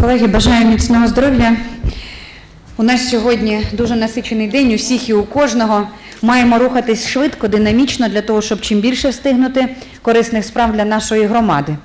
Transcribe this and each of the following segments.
Колеги, бажаю міцного здоров'я. У нас сьогодні дуже насичений день, у всіх і у кожного. Маємо рухатись швидко, динамічно для того, щоб чим більше встигнути корисних справ для нашої громади.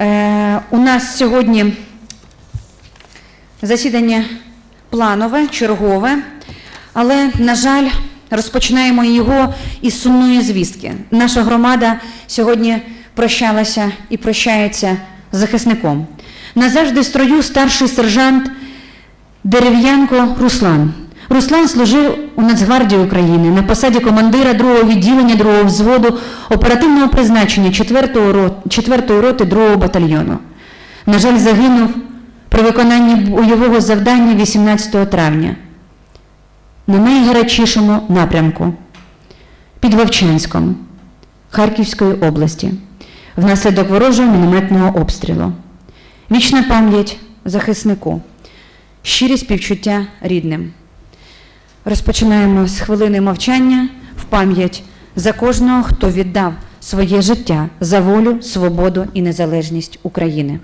Е, у нас сьогодні засідання планове, чергове, але, на жаль, розпочинаємо його із сумної звістки. Наша громада сьогодні прощалася і прощається з захисником. Назавжди в строю старший сержант Дерев'янко Руслан. Руслан служив у Нацгвардії України на посаді командира 2-го відділення 2-го взводу оперативного призначення 4-го рот, 4-ї роти 2-го батальйону. На жаль, загинув при виконанні бойового завдання 18 травня на найгарячішому напрямку під Вовчанськом Харківської області внаслідок ворожого мінометного обстрілу. Вічна пам'ять захиснику, щирі співчуття рідним. Розпочинаємо з хвилини мовчання в пам'ять за кожного, хто віддав своє життя за волю, свободу і незалежність України.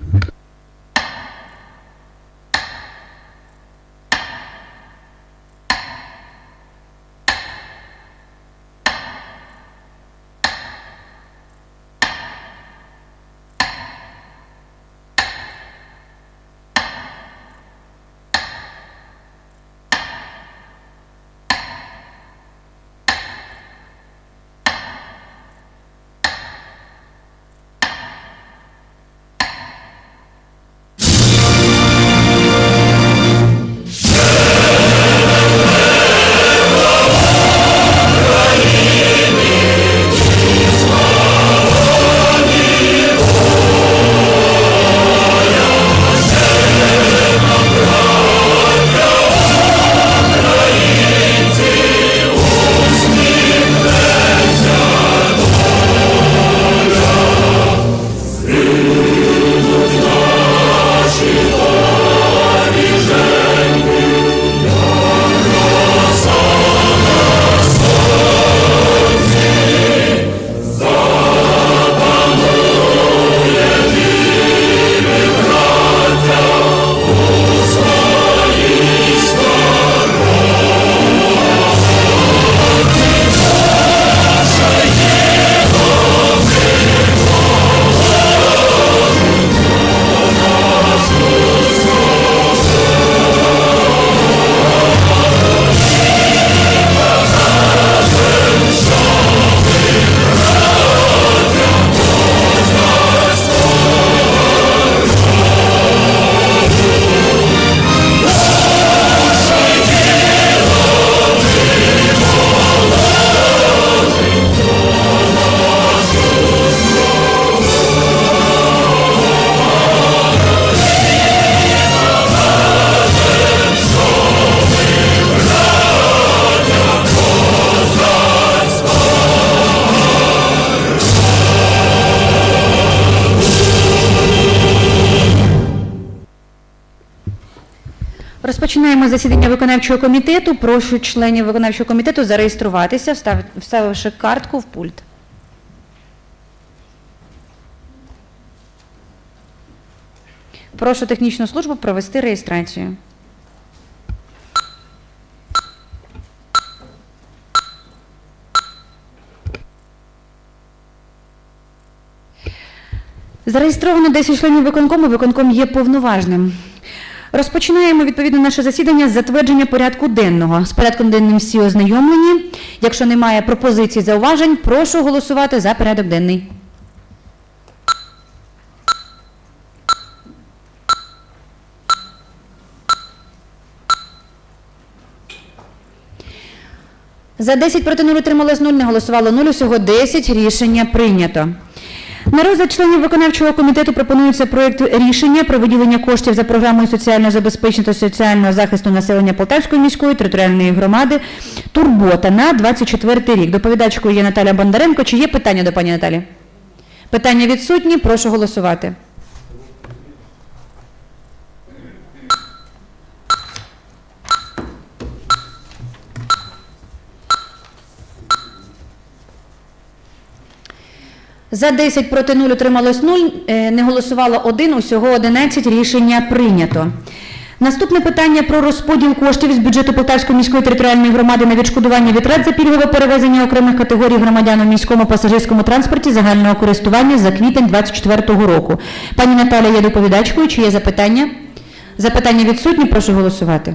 Розпочинаємо засідання виконавчого комітету. Прошу членів виконавчого комітету зареєструватися, вставивши картку в пульт. Прошу технічну службу провести реєстрацію. Зареєстровано 10 членів виконкому, виконком є повноважним. Розпочинаємо відповідно наше засідання з затвердження порядку денного. З порядком денним всі ознайомлені. Якщо немає пропозицій зауважень, прошу голосувати за порядок денний. За 10 проти 0 утрималось 0, не голосувало 0, усього 10. Рішення прийнято. На розгляд членів виконавчого комітету пропонується проєкт рішення про виділення коштів за програмою соціального забезпечення та соціального захисту населення Полтавської міської територіальної громади Турбота на 24 рік. Доповідачкою є Наталя Бондаренко. Чи є питання до пані Наталі? Питання відсутні. Прошу голосувати. За 10 проти 0 утрималось 0, е, не голосувало 1, усього 11. Рішення прийнято. Наступне питання про розподіл коштів з бюджету Полтавської міської територіальної громади на відшкодування витрат за пільгове перевезення окремих категорій громадян у міському пасажирському транспорті загального користування за квітень 2024 року. Пані Наталя є доповідачкою. Чи є запитання? Запитання відсутні. Прошу голосувати.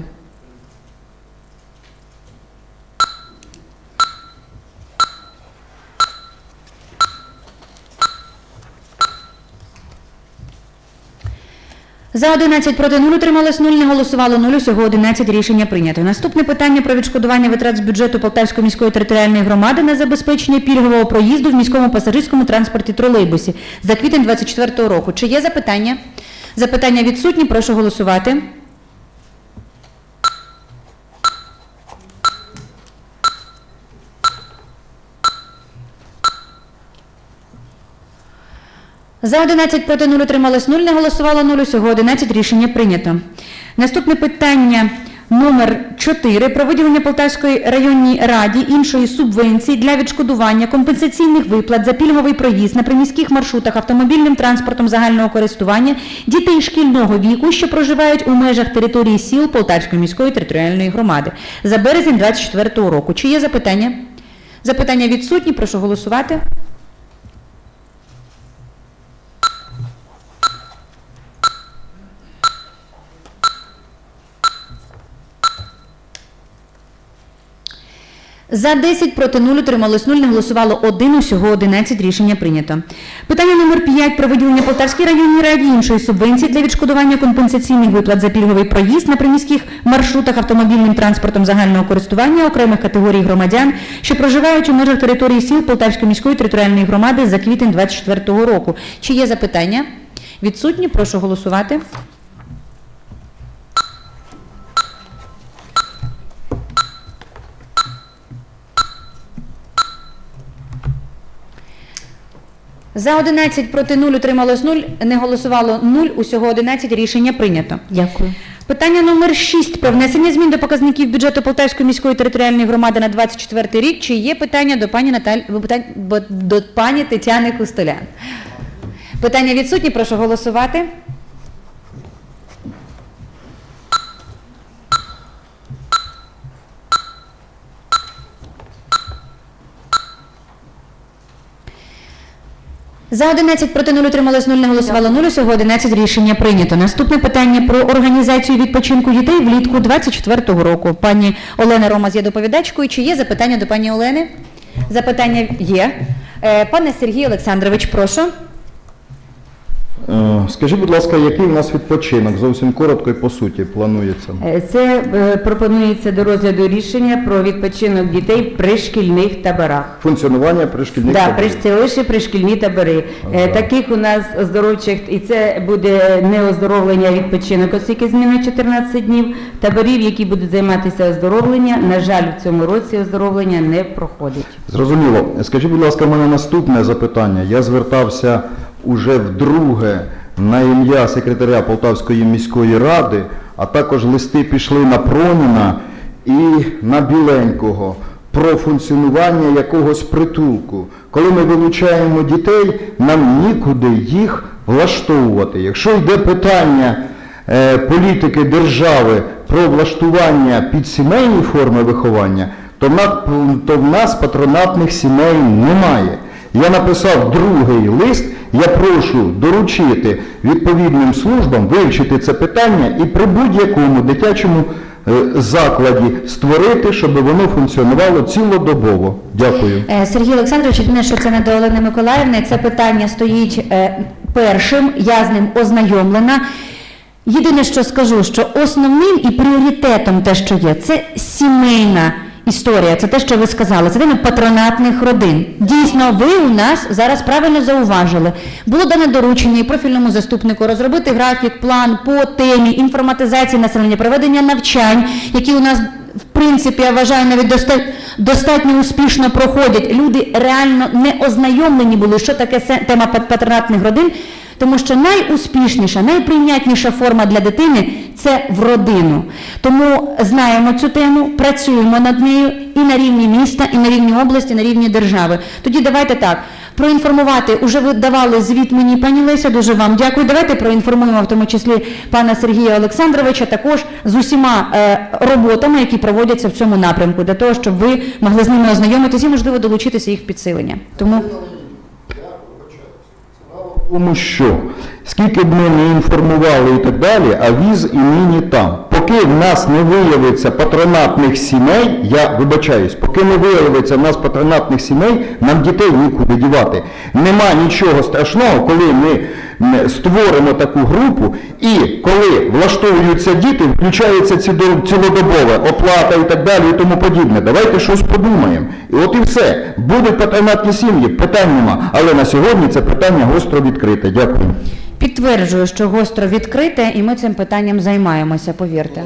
За 11 проти 0 утрималось 0, не голосувало 0, усього 11 рішення прийнято. Наступне питання про відшкодування витрат з бюджету Полтавської міської територіальної громади на забезпечення пільгового проїзду в міському пасажирському транспорті тролейбусі за квітень 24 року. Чи є запитання? Запитання відсутні, прошу голосувати. За 11 проти 0 утрималось 0, не голосувало 0, усього 11 рішення прийнято. Наступне питання номер 4 про виділення Полтавської районній раді іншої субвенції для відшкодування компенсаційних виплат за пільговий проїзд на приміських маршрутах автомобільним транспортом загального користування дітей шкільного віку, що проживають у межах території сіл Полтавської міської територіальної громади за березень 24 року. Чи є запитання? Запитання відсутні, прошу голосувати. За 10 проти 0 утрималось 0, не голосувало 1, усього 11 рішення прийнято. Питання номер 5 про виділення Полтавській районній раді іншої субвенції для відшкодування компенсаційних виплат за пільговий проїзд на приміських маршрутах автомобільним транспортом загального користування окремих категорій громадян, що проживають у межах території сіл Полтавської міської територіальної громади за квітень 24 року. Чи є запитання? Відсутні, прошу голосувати. За 11 проти 0 утрималось 0, не голосувало 0, усього 11 рішення прийнято. Дякую. Питання номер 6 про внесення змін до показників бюджету Полтавської міської територіальної громади на 24 рік. Чи є питання до пані Наталь... до пані Тетяни Кустолян? Питання відсутні, прошу голосувати. За 11 проти 0 утрималось 0, не голосувало 0, усього 11 рішення прийнято. Наступне питання про організацію відпочинку дітей влітку 24 року. Пані Олена Ромаз є доповідачкою. Чи є запитання до пані Олени? Запитання є. Е, Пане Сергій Олександрович, прошу. Е, Скажіть, будь ласка, який в нас відпочинок? Зовсім коротко і по суті планується. Е, Це е, пропонується до розгляду рішення про відпочинок дітей при шкільних таборах. Функціонування пришкільних Да, таборів. при, це лише пришкільні табори. Ага. Таких у нас оздоровчих, і це буде не оздоровлення, а відпочинок, оскільки зміна 14 днів. Таборів, які будуть займатися оздоровлення, на жаль, в цьому році оздоровлення не проходить. Зрозуміло. Скажіть, будь ласка, в мене наступне запитання. Я звертався уже вдруге на ім'я секретаря Полтавської міської ради, а також листи пішли на Проніна і на Біленького про функціонування якогось притулку. Коли ми вилучаємо дітей, нам нікуди їх влаштовувати. Якщо йде питання е, політики держави про влаштування під сімейні форми виховання, то в нас, то в нас патронатних сімей немає. Я написав другий лист, я прошу доручити відповідним службам вивчити це питання і при будь-якому дитячому е, закладі створити, щоб воно функціонувало цілодобово. Дякую. Е, Сергій Олександрович, єдине, що це не до Олени Миколаївни, це питання стоїть е, першим, я з ним ознайомлена. Єдине, що скажу, що основним і пріоритетом те, що є, це сімейна історія, це те, що ви сказали, це тема патронатних родин. Дійсно, ви у нас зараз правильно зауважили. Було дане доручення і профільному заступнику розробити графік, план по темі інформатизації населення, проведення навчань, які у нас в принципі, я вважаю, навіть доста- достатньо успішно проходять. Люди реально не ознайомлені були, що таке тема пат- патронатних родин, тому що найуспішніша, найприйнятніша форма для дитини це в родину. Тому знаємо цю тему, працюємо над нею і на рівні міста, і на рівні області, і на рівні держави. Тоді давайте так. проінформувати. Уже ви давали звіт мені, пані Леся, дуже вам дякую. Давайте проінформуємо в тому числі пана Сергія Олександровича також з усіма е, роботами, які проводяться в цьому напрямку, для того, щоб ви могли з ними ознайомитись і, можливо, долучитися їх підсилення. Тому Тому що скільки б ми не інформували і так далі, а віз і нині там. Поки в нас не виявиться патронатних сімей, я вибачаюсь, поки не виявиться в нас патронатних сімей, нам дітей нікуди дівати. Нема нічого страшного, коли ми створимо таку групу, і коли влаштовуються діти, включається ціло- цілодобове оплата і так далі, і тому подібне. Давайте щось подумаємо. І от і все. Будуть патронатні сім'ї, питань нема. Але на сьогодні це питання гостро відкрите. Дякую. підтверджую, що гостро відкрите, і ми цим питанням займаємося, повірте.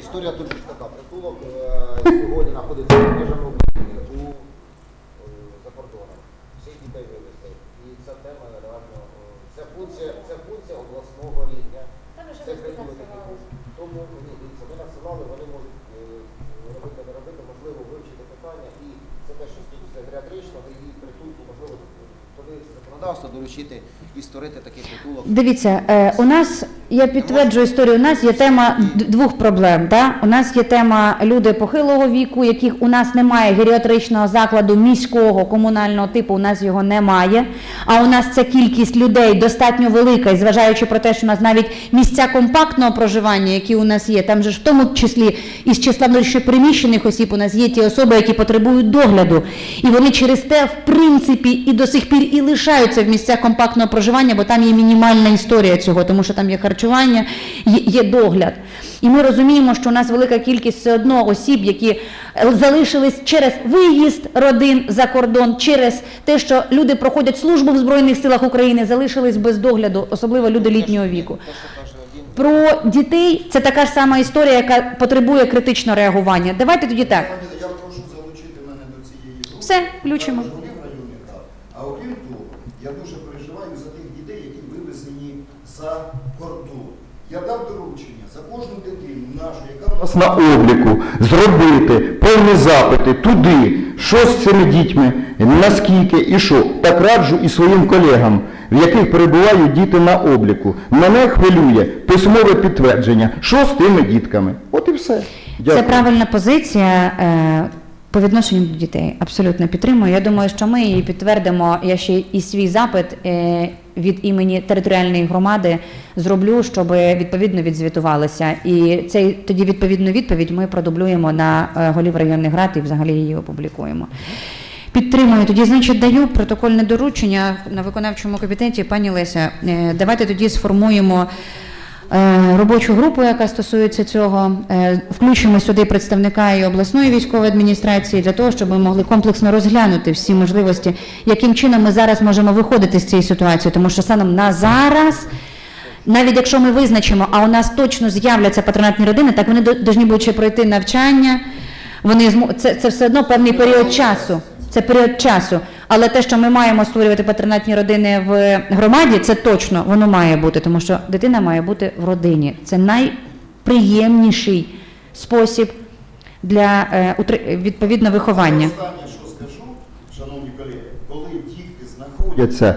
Історія тут ж така. Притулок е, сьогодні знаходиться в межами України у е, за кордоном. Всіх дітей вивезли. І ця тема реально е, це функція, це функція обласного рівня. Це притулок. який був. Тому ні, дивіться, ми насилали, вони можуть е, робити, не робити, можливо, вивчити питання. І це те, що стосується геріатричного і притулку, можливо, подивитися законодавство, доручити і створити такий притулок. Дивіться, е, у нас я підтверджую історію. У нас є тема двох проблем. Да? У нас є тема люди похилого віку, яких у нас немає геріатричного закладу міського комунального типу. У нас його немає. А у нас ця кількість людей достатньо велика, і зважаючи про те, що у нас навіть місця компактного проживання, які у нас є, там же ж в тому числі із числа внутрішньопереміщених осіб у нас є ті особи, які потребують догляду. І вони через те, в принципі, і до сих пір і лишаються в місцях компактного проживання, бо там є мінімальна історія цього, тому що там є харчування, є, є догляд. І ми розуміємо, що у нас велика кількість все одно осіб, які е, залишились через виїзд родин за кордон, через те, що люди проходять службу в Збройних силах України, залишились без догляду, особливо люди літнього віку. Про дітей це така ж сама історія, яка потребує критичного реагування. Давайте тоді так. Я прошу залучити мене до цієї групи. Все, включимо. А окрім того, я дуже переживаю за тих дітей, які вивезені за дав доручення за кожну дитину нашу, яка У нас на обліку зробити повні запити туди, що з цими дітьми, наскільки і що. Так раджу і своїм колегам, в яких перебувають діти на обліку. Мене хвилює письмове підтвердження, що з тими дітками. От і все. Дякую. Це правильна позиція е, по відношенню до дітей. Абсолютно підтримую. Я думаю, що ми її підтвердимо. Я ще і свій запит е, від імені територіальної громади зроблю, щоб відповідно відзвітувалися. І цей тоді відповідну відповідь ми продублюємо на е, голів районних рад і взагалі її опублікуємо. Підтримую. Тоді, значить, даю протокольне доручення на виконавчому комітеті. Пані Леся, е, давайте тоді сформуємо робочу групу, яка стосується цього. Е, Включимо сюди представника і обласної військової адміністрації для того, щоб ми могли комплексно розглянути всі можливості, яким чином ми зараз можемо виходити з цієї ситуації, тому що станом на зараз. Навіть якщо ми визначимо, а у нас точно з'являться патронатні родини, так вони повинні будуть ще пройти навчання. Вони це, це все одно певний період часу. Це період часу. Але те, що ми маємо створювати патронатні родини в громаді, це точно воно має бути, тому що дитина має бути в родині. Це найприємніший спосіб для е, відповідно виховання. Останнє, що скажу, шановні колеги, коли знаходять знаходяться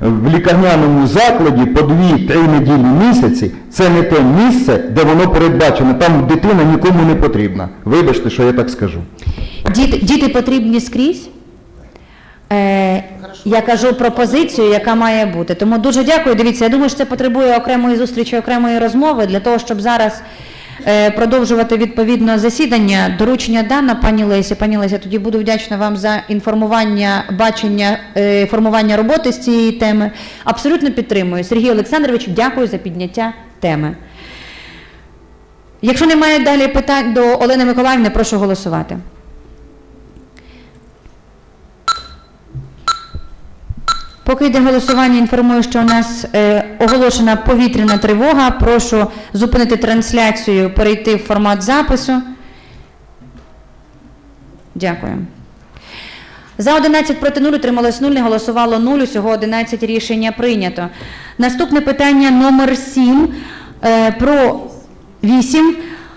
в лікарняному закладі по 2-3 неділі місяці, це не те місце, де воно передбачено. Там дитина нікому не потрібна. Вибачте, що я так скажу. Діти, діти потрібні скрізь. Е, я кажу про позицію, яка має бути. Тому дуже дякую. Дивіться, я думаю, що це потребує окремої зустрічі, окремої розмови для того, щоб зараз е, продовжувати відповідно засідання. Доручення дано пані Лесі. Пані Леся, тоді буду вдячна вам за інформування, бачення, е, формування роботи з цієї теми. Абсолютно підтримую. Сергій Олександрович, дякую за підняття теми. Якщо немає далі питань до Олени Миколаївни, прошу голосувати. Поки йде голосування, інформую, що у нас е, оголошена повітряна тривога. Прошу зупинити трансляцію, перейти в формат запису. Дякую. За 11 проти 0 утрималось 0, не голосувало 0, усього 11 рішення прийнято. Наступне питання номер 7 е, про 8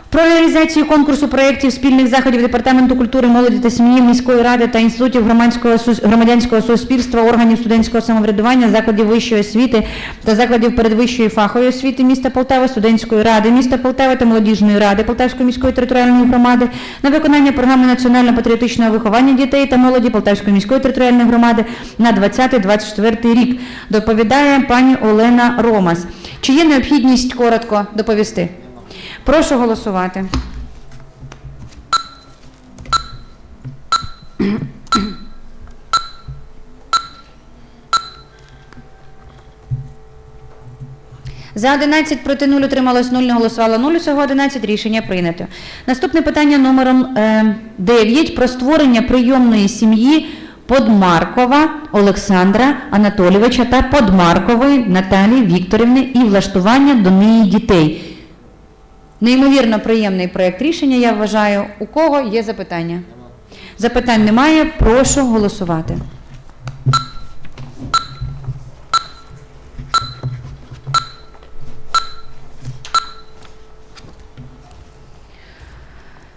Про реалізацію конкурсу проєктів спільних заходів Департаменту культури, молоді та сім'ї міської ради та інститутів громадського громадянського суспільства, органів студентського самоврядування, закладів вищої освіти та закладів передвищої фахової освіти міста Полтави, студентської ради міста Полтави та молодіжної ради Полтавської міської територіальної громади на виконання програми національно-патріотичного виховання дітей та молоді Полтавської міської територіальної громади на 20-24 рік. Доповідає пані Олена Ромас. Чи є необхідність коротко доповісти? Прошу голосувати. За 11 проти 0 утрималось 0, не голосувало 0, усього 11, рішення прийнято. Наступне питання номером е, 9 про створення прийомної сім'ї Подмаркова Олександра Анатолійовича та Подмаркової Наталії Вікторівни і влаштування до неї дітей. Неймовірно приємний проєкт рішення, я вважаю. У кого є запитання? Запитань немає, прошу голосувати.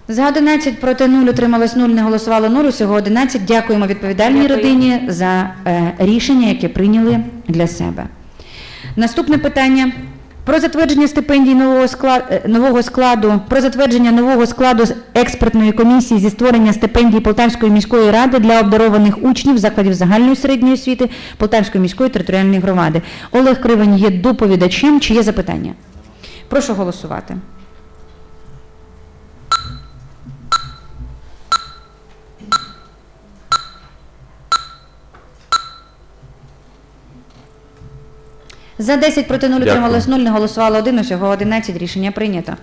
За 11 проти 0 утрималось 0, не голосувало 0, усього 11. Дякуємо відповідальній Дякую. родині за е, рішення, яке прийняли для себе. Наступне питання. Про затвердження стипендій нового складу, нового складу, про затвердження нового складу експертної комісії зі створення стипендій Полтавської міської ради для обдарованих учнів закладів загальної середньої освіти Полтавської міської територіальної громади. Олег Кривень є доповідачем. Чи є запитання? Прошу голосувати. За 10 проти 0 Дякую. утрималось 0, не голосувало 1, усього 11, рішення прийнято.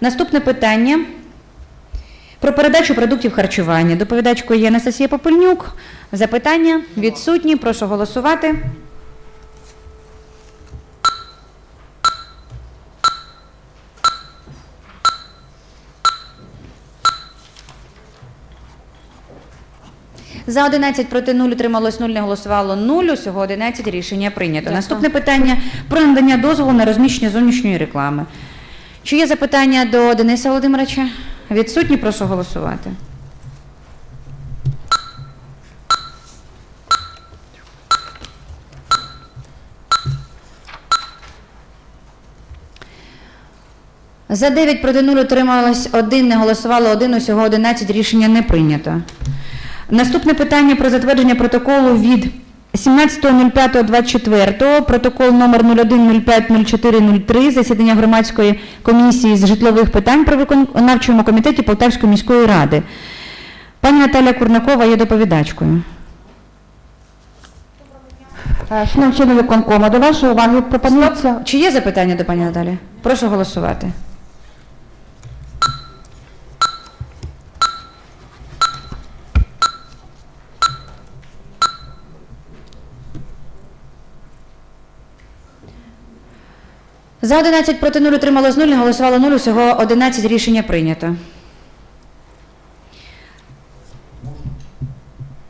Наступне питання про передачу продуктів харчування. Доповідачкою є Анастасія Попельнюк. Запитання відсутні, прошу голосувати. За 11 проти 0 утрималось 0, не голосувало 0, усього 11 рішення прийнято. Дякую. Наступне питання про надання дозволу на розміщення зовнішньої реклами. Чи є запитання до Дениса Володимировича? Відсутні, прошу голосувати. За 9 проти 0 утрималось 1, не голосувало 1, усього 11, рішення не прийнято. Наступне питання про затвердження протоколу від 17.05.24, протокол номер 01050403, засідання громадської комісії з житлових питань при виконавчому комітеті Полтавської міської ради. Пані Наталя Курнакова є доповідачкою. Е, Шановні члени виконкому, до вашої уваги пропонується Чи є запитання до пані Наталі? Прошу голосувати. За 11 проти 0 утрималось 0, не голосувало 0, усього 11 рішення прийнято.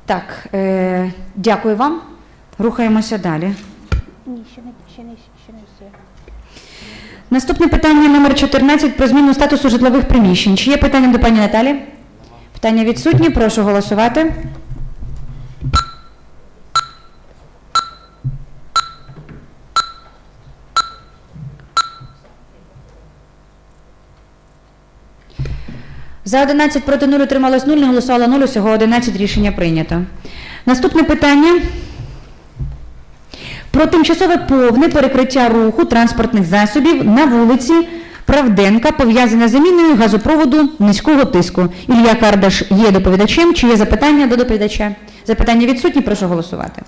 Так, е, дякую вам. Рухаємося далі. Ні, ще не, ще не, ще не все. Наступне питання номер 14 про зміну статусу житлових приміщень. Чи є питання до пані Наталі? Питання відсутні, прошу голосувати. За 11 проти 0 утрималось 0, не голосувало 0, усього 11 рішення прийнято. Наступне питання про тимчасове повне перекриття руху транспортних засобів на вулиці Правденка, пов'язане з заміною газопроводу низького тиску. Ілля Кардаш є доповідачем. Чи є запитання до доповідача? Запитання відсутні, прошу голосувати.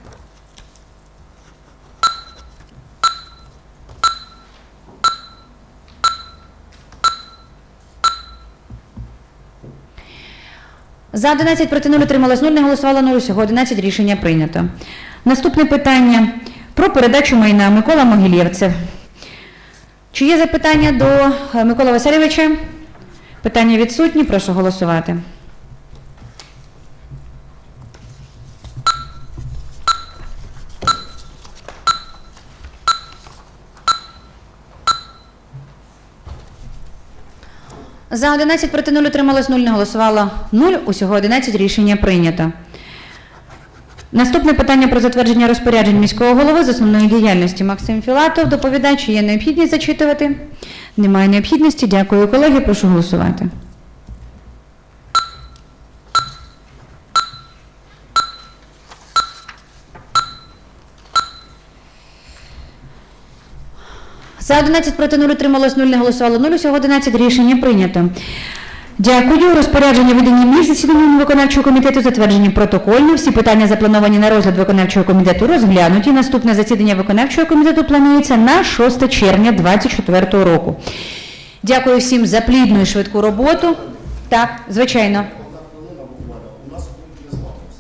За 11 проти 0 утрималось 0, не голосувало 0, всього 11 рішення прийнято. Наступне питання про передачу майна Микола Могилєвцев. Чи є запитання до е, Миколи Васильовича? Питання відсутні, прошу голосувати. За 11 проти 0 утрималось 0, не голосувало 0. Усього 11 рішення прийнято. Наступне питання про затвердження розпоряджень міського голови з основної діяльності Максим Філатов. Доповідач, є необхідність зачитувати? Немає необхідності. Дякую, колеги. Прошу голосувати. За 11 проти 0 утрималось 0, не голосувало 0, усього 11 рішення прийнято. Дякую. Розпорядження ведення між засіданням виконавчого комітету затверджені протокольно. Всі питання заплановані на розгляд виконавчого комітету розглянуті. Наступне засідання виконавчого комітету планується на 6 червня 2024 року. Дякую всім за плідну і швидку роботу. Так, звичайно.